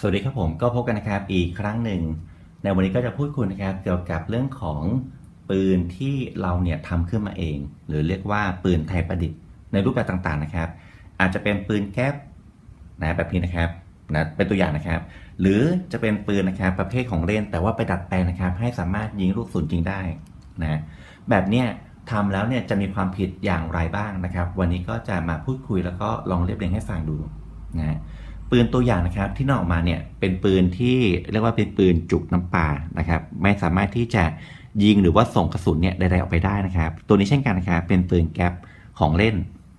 สวัสดีครับผมก็พบกันนะครับอีกครั้งหนึ่ง ในวันนี้ก็จะพูดคุยนะครับเกี่ยวกับเรื่องของปืนที่เราเนี่ยทำขึ้นมาเอง หรือเรียกว่าปืนไทยประดิษฐ์ในรูปแบบต่างๆนะครับ อาจจะเป็นปืนแก๊ปนะแบบนี้นะครับนะเป็นตัวอย่างนะครับ หรือจะเป็นปืนนะครับประเภทของเล่น แต่ว่าไปดัดแปลงนะครับ ให้สามารถยิงลูกศูนย์จริงได้นะแบบเนี้ยทำแล้วเนี่ยจะมีความผิดอย่างไรบ้างนะครับ วันนี้ก็จะมาพูดคุยแล้วก็ลองเรียบเรียงให้ฟังดูนะ ปืนตัวอย่างนะครับที่นออกมาเนี่ยเป็นปืนที่เรียกว่าเป็นปืนจุกน้ำปลานะครับไม่สามารถที่จะยิงหรือว่าส่งกระสุนเนี่ยใดๆออกไปได้นะครับ ตัวนี้เช่นกันนะครับเป็นปืนแก๊ปของเล่น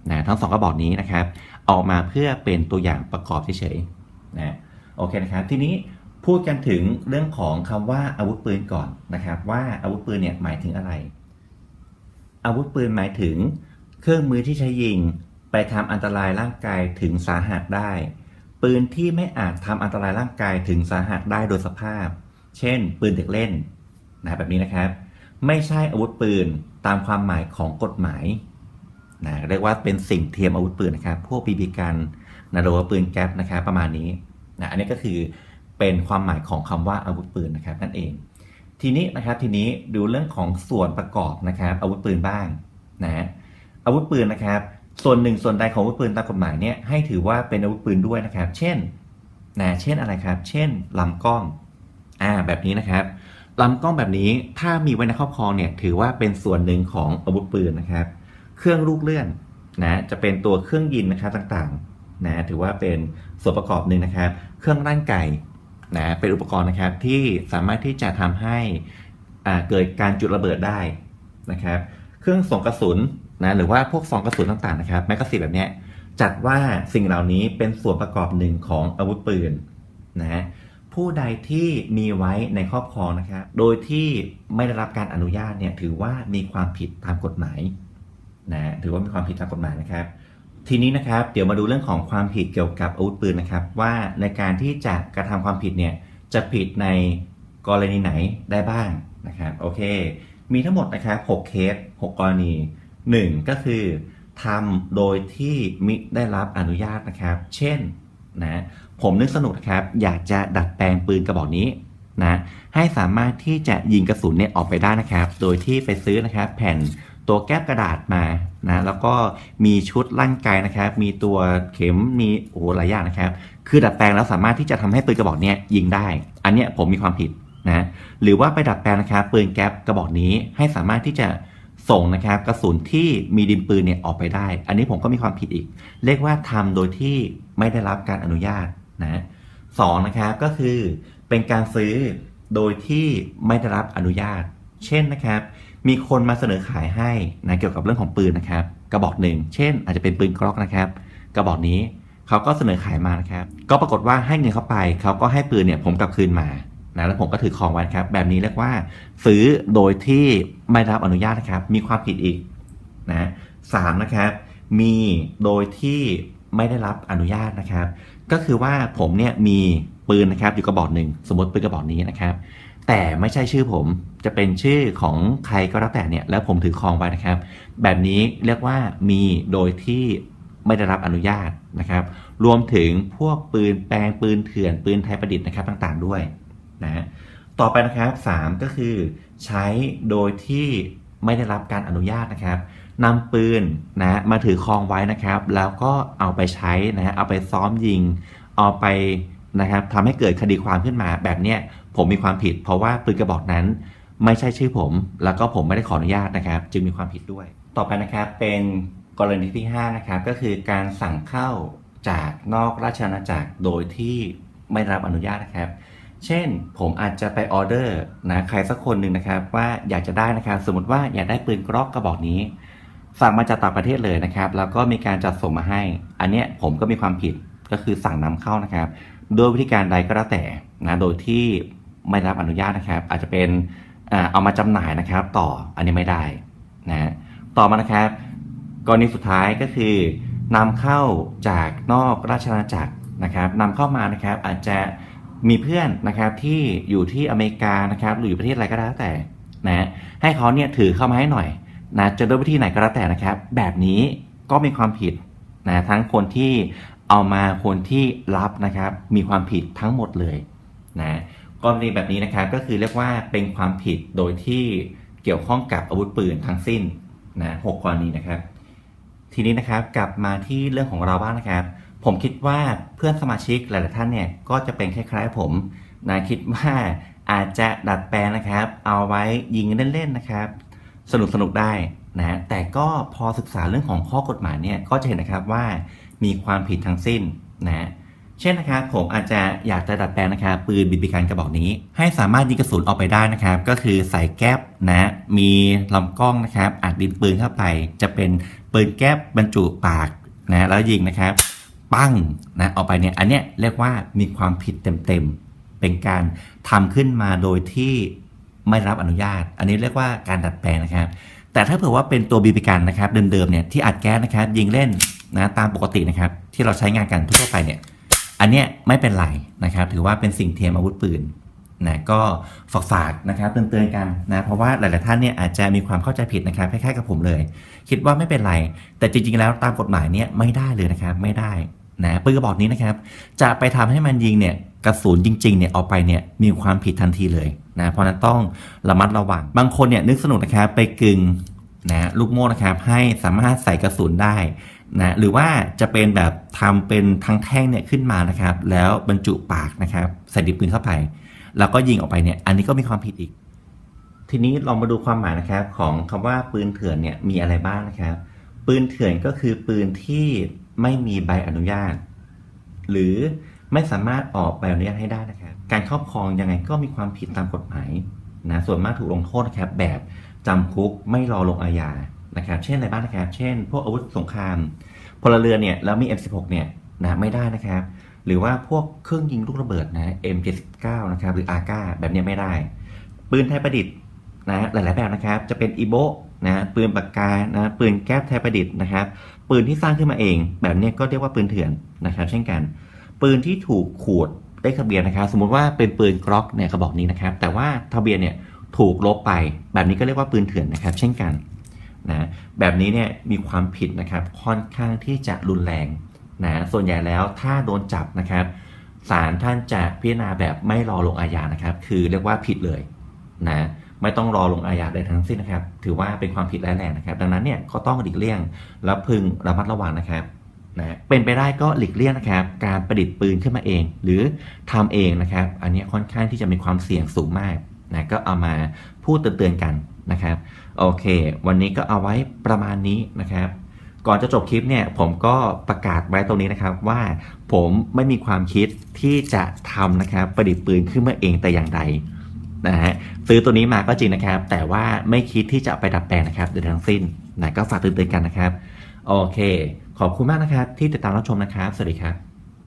นะทั้งสองกระบอกนี้นะครับออกมาเพื่อเป็นตัวอย่างประกอบเฉยๆนะโอเคนะครับทีนี้พูดกันถึงเรื่องของคำว่าอาวุธปืนก่อนนะครับ ว่าอาวุธปืนเนี่ยหมายถึงอะไร อาวุธปืนหมายถึง เครื่องมือที่ใช้ยิง ไปทำอันตรายร่างกายถึงสาหัสได้ ปืนที่ไม่อาจทำอันตรายร่างกายถึงสาหัสได้โดยสภาพ เช่น ปืนเด็กเล่นนะแบบนี้นะครับ ไม่ใช่อาวุธปืนตามความหมายของกฎหมายนะเรียกว่าเป็นสิ่งเทียมอาวุธปืนนะครับ พวกบีบีกันนะหรือว่าปืนแก๊ปนะครับประมาณนี้นะอันนี้ก็คือเป็นความหมายของคำว่าอาวุธปืนนะครับนั่นเอง ทีนี้นะครับทีนี้ดูเรื่องของส่วนประกอบนะครับ อาวุธปืนบ้างนะอาวุธปืนนะครับ ส่วนหนึ่งส่วนใดของอาวุธปืนตามกฎหมายเนี่ยให้ถือว่าเป็นอาวุธปืนด้วยนะครับ เช่นนะเช่นอะไรครับ เช่นลำกล้องอ่าแบบนี้นะครับลำกล้องแบบนี้ถ้ามีไว้ในครอบครองเนี่ยถือว่าเป็นส่วนหนึ่งของอาวุธปืนนะครับ เครื่องลูกเลื่อนนะจะเป็นตัวเครื่องยิงนะครับต่างๆนะถือว่าเป็นส่วนประกอบหนึ่งนะครับ เครื่องร่างไก่นะเป็นอุปกรณ์นะครับที่สามารถที่จะทำให้อ่าเกิดการจุดระเบิดได้นะครับ เครื่องส่งกระสุน นะหรือว่าพวกซองกระสุนต่างๆนะครับแมกกาซีนแบบนี้จัดว่าสิ่งเหล่านี้เป็นส่วนประกอบหนึ่งของอาวุธปืนนะผู้ใดที่มีไว้ในครอบครองนะครับโดยที่ไม่ได้รับการอนุญาตเนี่ยถือว่ามีความผิดตามกฎหมายนะถือว่ามีความผิดตามกฎหมายนะครับ ทีนี้นะครับเดี๋ยวมาดูเรื่องของความผิดเกี่ยวกับอาวุธปืนนะครับ ว่าในการที่จะกระทำความผิดเนี่ยจะผิดในกรณีไหนได้บ้างนะครับโอเค มีทั้งหมดนะครับ6เคส 6 กรณี 1 ก็คือทำโดยที่มิได้รับอนุญาตนะครับ เช่นนะผมนึกสนุกนะครับ อยากจะดัดแปลงปืนกระบอกนี้นะให้สามารถที่จะยิงกระสุนเนี่ยออกไปได้นะครับ โดยที่ไปซื้อนะครับ แผ่นตัวแก้บกระดาษมานะแล้วก็มีชุดลั่นไกนะครับ มีตัวเข็มมีโอ้หลายอย่างนะครับ คือดัดแปลงแล้วสามารถที่จะทำให้ปืนกระบอกเนี้ยยิงได้ อันเนี้ยผมมีความผิดนะหรือว่าไปดัดแปลงนะครับปืนแก๊ปกระบอกนี้ให้สามารถที่จะ ส่งนะครับกระสุนที่มีดินปืนเนี่ยออกไปได้ อันนี้ผมก็มีความผิดอีก เรียกว่าทำโดยที่ไม่ได้รับการอนุญาตนะสองนะครับก็คือเป็นการซื้อโดยที่ไม่ได้รับอนุญาต เช่นนะครับ มีคนมาเสนอขายให้นะเกี่ยวกับเรื่องของปืนนะครับ กระบอกหนึ่งเช่น อาจจะเป็นปืนกล็อกนะครับ กระบอกนี้เขาก็เสนอขายมานะครับ ก็ปรากฏว่าให้เงินเข้าไปเขาก็ให้ปืนเนี่ยผมกลับคืนมา นะแล้วผมก็ถือของไว้ครับ แบบนี้เรียกว่าซื้อโดยที่ไม่รับอนุญาตนะครับ มีความผิดอีกนะสามนะครับ มีโดยที่ไม่ได้รับอนุญาตนะครับ ก็คือว่าผมเนี่ยมีปืนนะครับอยู่กระบอกหนึ่งสมมติปืนกระบอกนี้นะครับ แต่ไม่ใช่ชื่อผมจะเป็นชื่อของใครก็แล้วแต่เนี่ยแล้วผมถือครองไว้นะครับ แบบนี้เรียกว่ามีโดยที่ไม่ได้รับอนุญาตนะครับ รวมถึงพวกปืนแปลงปืนเถื่อนปืนไทยประดิษฐ์นะครับต่างๆด้วย นะต่อไปนะครับ 3 ก็คือใช้โดยที่ไม่ได้รับการอนุญาตนะครับนำปืนนะมาถือครองไว้นะครับ แล้วก็เอาไปใช้นะฮะเอาไปซ้อมยิง เอาไปนะครับทำให้เกิดคดีความขึ้นมาแบบเนี้ยผมมีความผิด เพราะว่าปืนกระบอกนั้น ไม่ใช่ชื่อผม แล้วก็ผมไม่ได้ขออนุญาตนะครับ จึงมีความผิดด้วย ต่อไปนะครับเป็นกรณีที่ 5 นะครับก็คือการสั่งเข้าจากนอกราชอาณาจักรโดยที่ไม่รับอนุญาตนะครับ เช่น ผมอาจจะไปออเดอร์นะใครสักคนหนึ่งนะครับ ว่าอยากจะได้นะครับ สมมติว่าอยากได้ปืนกรอกกระบอกนี้ สั่งมาจากต่างประเทศเลยนะครับ แล้วก็มีการจัดส่งมาให้ อันเนี้ยผมก็มีความผิดก็คือสั่งนำเข้านะครับโดยวิธีการใดก็แล้วแต่นะโดยที่ไม่รับอนุญาตนะครับ อาจจะเป็นเอามาจำหน่ายนะครับ ต่ออันนี้ไม่ได้นะต่อมานะครับกรณีสุดท้ายก็คือนำเข้าจากนอกราชอาณาจักรนะครับนำเข้ามานะครับอาจจะ มีเพื่อนนะครับที่อยู่ที่อเมริกานะครับหรืออยู่ประเทศอะไรก็แล้วแต่นะให้เขาเนี่ยถือเข้ามาให้หน่อยนะจะด้วยวิธีไหนก็แล้วแต่นะครับ แบบนี้ก็มีความผิดนะทั้งคนที่เอามาคนที่รับนะครับมีความผิดทั้งหมดเลยนะกรณีแบบนี้นะครับก็คือเรียกว่าเป็นความผิดโดยที่เกี่ยวข้องกับอาวุธปืนทั้งสิ้นนะหกกรณีนะครับ ทีนี้นะครับกลับมาที่เรื่องของเราบ้างนะครับ ผมคิดว่าเพื่อนสมาชิกหลาย ๆ ท่านเนี่ยก็จะเป็นคล้าย ๆ ผมนะคิดว่าอาจจะดัดแปลงนะครับ เอาไว้ยิงเล่น ๆ นะครับ สนุกสนุกได้นะแต่ก็พอศึกษาเรื่องของข้อกฎหมายเนี่ยก็จะเห็นนะครับว่ามีความผิดทั้งสิ้นนะเช่นนะครับผมอาจจะอยากจะดัดแปลงนะครับปืนบีบีกันกระบอกนี้ ให้สามารถยิงกระสุนออกไปได้นะครับ ก็คือใส่แก๊ปนะมีลำกล้องนะครับอัดดินปืนเข้าไป จะเป็นปืนแก๊ปบรรจุปากนะแล้วยิงนะครับ ปั้งนะออกไปเนี่ยอันเนี้ยเรียกว่ามีความผิดเต็มๆ เป็นการทำขึ้นมาโดยที่ไม่รับอนุญาต อันนี้เรียกว่าการดัดแปลงนะครับ แต่ถ้าเผื่อว่าเป็นตัวบีบีกันนะครับเดิมๆเนี่ยที่อัดแก๊สนะครับยิงเล่นนะตามปกตินะครับที่เราใช้งานกันทั่วไปเนี่ยอันเนี้ยไม่เป็นไรนะครับ ถือว่าเป็นสิ่งเทียมอาวุธปืนนะก็ฝากฝากนะครับเตือนๆกันนะเพราะว่าหลายๆท่านเนี่ยอาจจะมีความเข้าใจผิดนะครับคล้ายๆกับผมเลย คิดว่าไม่เป็นไร แต่จริงๆแล้วตามกฎหมายเนี่ยไม่ได้เลยนะครับไม่ได้ นะปืนกระบอกนี้นะครับ จะไปทำให้มันยิงเนี่ยกระสุนจริงๆเนี่ยออกไปเนี่ยมีความผิดทันทีเลยนะเพราะนั้นต้องระมัดระวัง บางคนเนี่ยนึกสนุกนะครับไปกึงนะลูกโม่นะครับให้สามารถใส่กระสุนได้นะหรือว่าจะเป็นแบบทำเป็นทั้งแท่งเนี่ยขึ้นมานะครับ แล้วบรรจุปากนะครับใส่ดินปืนเข้าไป แล้วก็ยิงออกไปเนี่ยอันนี้ก็มีความผิดอีก ทีนี้ลองมาดูความหมายนะครับของคำว่าปืนเถื่อนเนี่ยมีอะไรบ้างนะครับ ปืนเถื่อนก็คือปืนที่ไม่มีใบอนุญาต หรือไม่สามารถออกใบอนุญาตให้ได้นะครับ การครอบครองยังไงก็มีความผิดตามกฎหมายนะส่วนมากถูกลงโทษนะครับแบบจำคุกไม่รอลงอาญานะครับ เช่นอะไรบ้างนะครับ เช่น พวกอาวุธสงครามพลเรือนเนี่ยแล้วมี M16 เนี่ยนะไม่ได้นะครับ หรือว่าพวกเครื่องยิงลูกระเบิดนะ M79 นะครับหรือ AK แบบนี้ไม่ได้ ปืนไทยประดิษฐ์นะหลายๆแบบนะครับ จะเป็นอีโบ นะปืนปากกานะปืนแก๊ปไทยประดิษฐ์นะครับ ปืนที่สร้างขึ้นมาเอง แบบนี้ก็เรียกว่าปืนเถื่อนนะครับ เช่นกัน ปืนที่ถูกขูดได้ทะเบียนนะครับ สมมุติว่าเป็นปืนกล็อกเนี่ยกระบอกนี้นะครับ แต่ว่าทะเบียนเนี่ยถูกลบไป แบบนี้ก็เรียกว่าปืนเถื่อนนะครับ เช่นกันนะแบบนี้เนี่ยมีความผิดนะครับค่อนข้างที่จะรุนแรงนะส่วนใหญ่แล้วถ้าโดนจับนะครับศาลท่านจะพิจารณาแบบไม่รอลงอาญานะครับ คือเรียกว่าผิดเลยนะ ไม่ต้องรอลงอาญาใดทั้งสิ้นนะครับ ถือว่าเป็นความผิดร้ายแรงนะครับ ดังนั้นเนี่ยก็ต้องหลีกเลี่ยงและพึงระมัดระวังนะครับนะเป็นไปได้ก็หลีกเลี่ยงนะครับ การประดิษฐ์ปืนขึ้นมาเอง หรือทำเองนะครับ อันนี้ค่อนข้างที่จะมีความเสี่ยงสูงมากนะก็เอามาพูดเตือนๆกันนะครับ โอเค วันนี้ก็เอาไว้ประมาณนี้นะครับ ก่อนจะจบคลิปเนี่ยผมก็ประกาศไว้ตรงนี้นะครับว่าผมไม่มีความคิดที่จะทำนะครับประดิษฐ์ปืนขึ้นมาเองแต่อย่างใด นะฮะซื้อตัวนี้มาก็จริงนะครับ แต่ว่าไม่คิดที่จะไปดัดแปลงนะครับโดยทั้งสิ้นนะก็ฝากเตือนกันนะครับ โอเค ขอบคุณมากนะครับ ที่ติดตามรับชมนะครับ สวัสดีครับ